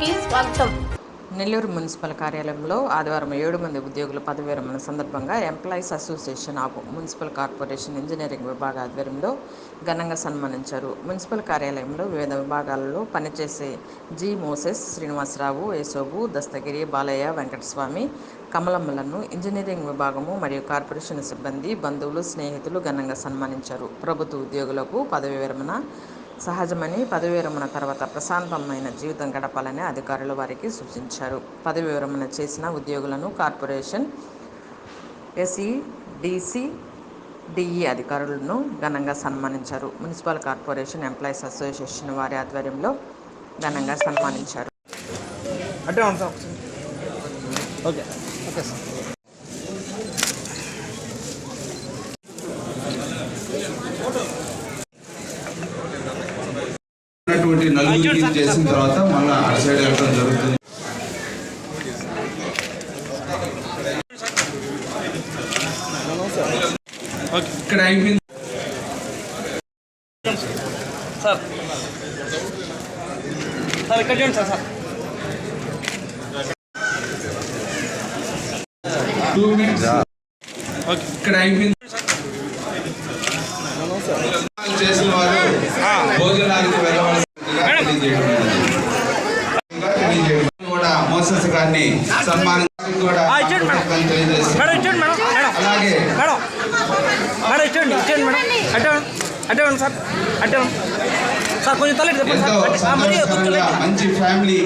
కి స్వాగతం. నెల్లూరు మున్సిపల్ కార్యాలయంలో ఆదివారం ఏడు మంది ఉద్యోగుల పదవి విరమణ సందర్భంగా employees association of municipal corporation engineering విభాగ ఆధ్వర్యంలో ఘనంగా సన్మానించారు. మున్సిపల్ కార్యాలయంలో వివిధ విభాగాలలో పనిచేసే జి మోసెస్ శ్రీనివాసరావు యేసోబు దస్తగిరి బాలయ్య వెంకటస్వామి కమలమ్మలను ఇంజనీరింగ్ విభాగము మరియు కార్పొరేషన్ సిబ్బంది బంధువులు స్నేహితులు ఘనంగా సన్మానించారు. ప్రభుత్వ ఉద్యోగులకు పదవి విరమణ సహజమని పదవి విరమణ తర్వాత ప్రశాంతమైన జీవితం గడపాలని అధికారులు వారికి సూచించారు. పదవి విరమణ చేసిన ఉద్యోగులను కార్పొరేషన్ ఎస్ఈ డిసి డిఈ అధికారులను ఘనంగా సన్మానించారు. మున్సిపల్ కార్పొరేషన్ ఎంప్లాయీస్ అసోసియేషన్ వారి ఆధ్వర్యంలో ఘనంగా సన్మానించారు. అంటే ఓకే. Okay sir. ఉన్నటువంటి నలుగురికి చేసిన తర్వాత మళ్ళీ అటు సైడ్ వెళ్ళడం జరుగుతుంది. ఇక్కడ అయిపోయింది. సార్. సార్ ఇక్కడ చూడండి సార్ సార్. ఇక్కడ అయిపోయింది. ఉండండి. సార్. కొంచెం తలెట్టి చెప్పండి ఎంతో సార్. అట్టే- ఆ, మరి కొంచెం సంతోషకరంగా లైట్. మంచి ఫ్యామిలీ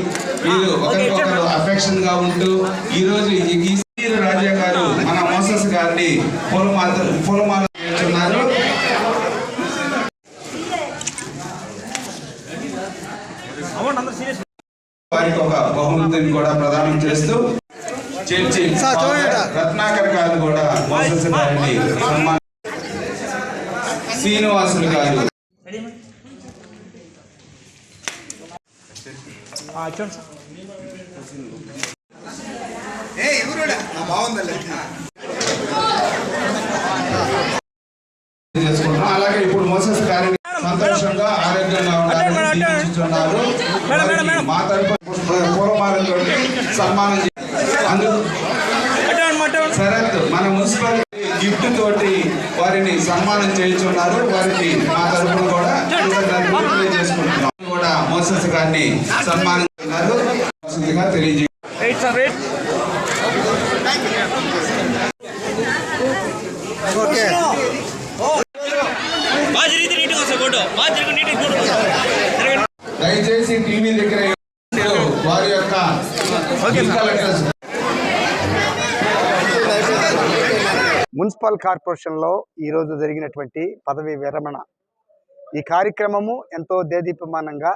వీళ్ళు ఒకరికొకరు అఫెక్షన్గా ఉంటూ ఈ రోజు ఈ రాజా గారు మన మోసస్ గారిని పూలమాల పూలమాల చేస్తున్నారు అవ్వండి అందరూ సీరియస్ వారికి ఒక బహుమతిని కూడా ప్రదానం చేస్తూ చర్చి రత్నాకర్ గారు కూడా మోసస్ గారిని సన్మాన శ్రీనివాసులు గారు. అలాగే ఇప్పుడు మోసస్ గారిని మా తరపు సన్మానం అందుకు మన మున్సిపల్ గిఫ్ట్ తోటి వారిని సన్మానం చేయించున్నారు వారికి మా తరపున కూడా తెలియజేసుకుంటున్నాం కూడా మోసస్ గారిని సన్మానిస్తున్నారు తెలియజే వెయిట్ బాగా జరిగితే నీట్గా వస్తాయి ఫోటో బాగా జరిగి నీట్గా ఫోటో మున్సిపల్ కార్పొరేషన్లో ఈరోజు జరిగినటువంటి పదవి విరమణ. ఈ కార్యక్రమము ఎంతో దేదీప్యమానంగా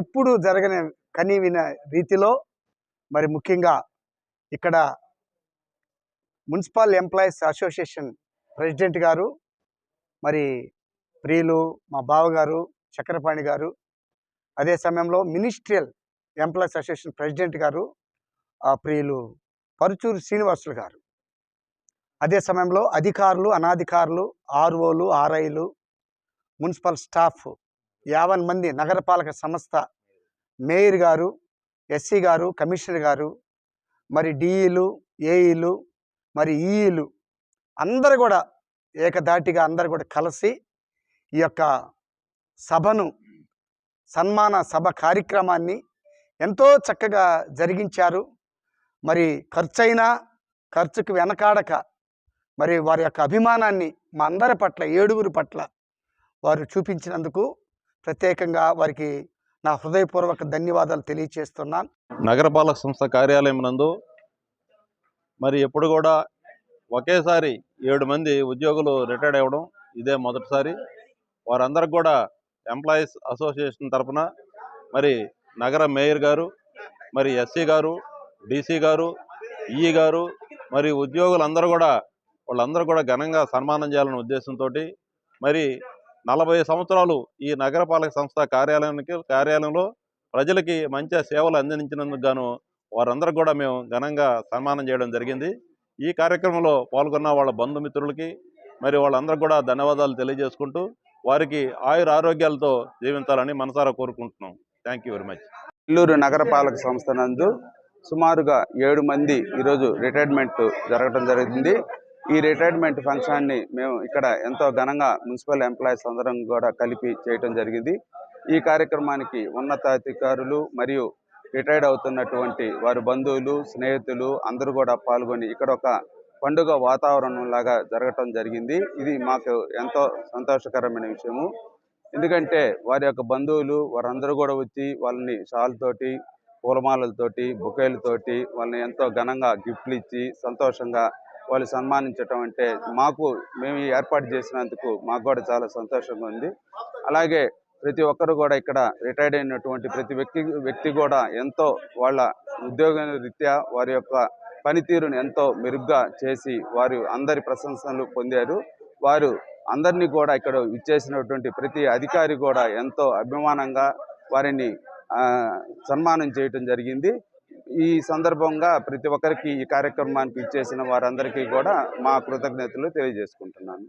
ఎప్పుడు జరగని కనీవిన రీతిలో మరి ముఖ్యంగా ఇక్కడ మున్సిపల్ ఎంప్లాయీస్ అసోసియేషన్ ప్రెసిడెంట్ గారు మరి ప్రియులు మా బావగారు చక్రపాణి గారు అదే సమయంలో మినిస్ట్రియల్ ఎంప్లాయీస్ అసోసియేషన్ ప్రెసిడెంట్ గారు ప్రియులు పరుచూరు శ్రీనివాసులు గారు. అదే సమయంలో అధికారులు అనాధికారులు ఆర్ఓలు ఆర్ఐలు మున్సిపల్ స్టాఫ్ యావన్ మంది నగరపాలక సంస్థ మేయర్ గారు ఎస్సీ గారు కమిషనర్ గారు మరి డిఈలు ఏఈలు మరి ఈఈలు అందరు కూడా ఏకధాటిగా అందరు కూడా కలిసి ఈ యొక్క సభను సన్మాన సభ కార్యక్రమాన్ని ఎంతో చక్కగా జరిగించారు. మరి ఖర్చైనా ఖర్చుకు వెనకాడక మరి వారి యొక్క అభిమానాన్ని మా అందరి పట్ల ఏడుగురు పట్ల వారు చూపించినందుకు ప్రత్యేకంగా వారికి నా హృదయపూర్వక ధన్యవాదాలు తెలియచేస్తున్నాను. నగరపాలక సంస్థ కార్యాలయం నందు మరి ఎప్పుడు కూడా ఒకేసారి ఏడు మంది ఉద్యోగులు రిటైర్డ్ అవ్వడం ఇదే మొదటిసారి. వారందరికి కూడా ఎంప్లాయీస్ అసోసియేషన్ తరపున మరి నగర మేయర్ గారు మరి ఎస్సీ గారు డీసీ గారు ఈఈ గారు మరి ఉద్యోగులందరూ కూడా వాళ్ళందరూ కూడా ఘనంగా సన్మానం చేయాలనే ఉద్దేశంతో మరి నలభై సంవత్సరాలు ఈ నగరపాలక సంస్థ కార్యాలయానికి కార్యాలయంలో ప్రజలకి మంచి సేవలు అందించినందుకు గాను వారందరూ కూడా మేము ఘనంగా సన్మానం చేయడం జరిగింది. ఈ కార్యక్రమంలో పాల్గొన్న వాళ్ళ బంధుమిత్రులకి మరి వాళ్ళందరూ కూడా ధన్యవాదాలు తెలియజేసుకుంటూ వారికి ఆయుర ఆరోగ్యాలతో జీవించాలని మనసారా కోరుకుంటున్నాం. Thank you very much Nellore నగరపాలక సంస్థ నందు సుమారుగా ఏడు మంది ఈరోజు రిటైర్మెంట్ జరగడం జరిగింది. ఈ రిటైర్మెంట్ ఫంక్షన్ని మేము ఇక్కడ ఎంతో ఘనంగా మున్సిపల్ ఎంప్లాయీస్ అందరం కూడా కలిపి చేయటం జరిగింది. ఈ కార్యక్రమానికి ఉన్నతాధికారులు మరియు రిటైర్డ్ అవుతున్నటువంటి వారి బంధువులు స్నేహితులు అందరూ కూడా పాల్గొని ఇక్కడ ఒక పండుగ వాతావరణం లాగా జరగటం జరిగింది. ఇది మాకు ఎంతో సంతోషకరమైన విషయము. ఎందుకంటే వారి యొక్క బంధువులు వారందరూ కూడా వచ్చి వాళ్ళని షాల్తోటి పూలమాలలతోటి బుకేలతోటి వాళ్ళని ఎంతో ఘనంగా గిఫ్ట్లు ఇచ్చి సంతోషంగా వాళ్ళు సన్మానించటం అంటే మాకు మేము ఏర్పాటు చేసినందుకు మాకు కూడా చాలా సంతోషంగా ఉంది. అలాగే ప్రతి ఒక్కరు కూడా ఇక్కడ రిటైర్డ్ అయినటువంటి ప్రతి వ్యక్తి వ్యక్తి కూడా ఎంతో వాళ్ళ ఉద్యోగ రీత్యా వారి యొక్క పనితీరును ఎంతో మెరుగ్గా చేసి వారు అందరి ప్రశంసలు పొందారు. వారు అందరినీ కూడా ఇక్కడ ఇచ్చేసినటువంటి ప్రతి అధికారి కూడా ఎంతో అభిమానంగా వారిని సన్మానం చేయటం జరిగింది. ఈ సందర్భంగా ప్రతి ఒక్కరికి ఈ కార్యక్రమానికి ఇచ్చేసిన వారందరికీ కూడా మా కృతజ్ఞతలు తెలియజేసుకుంటున్నాను.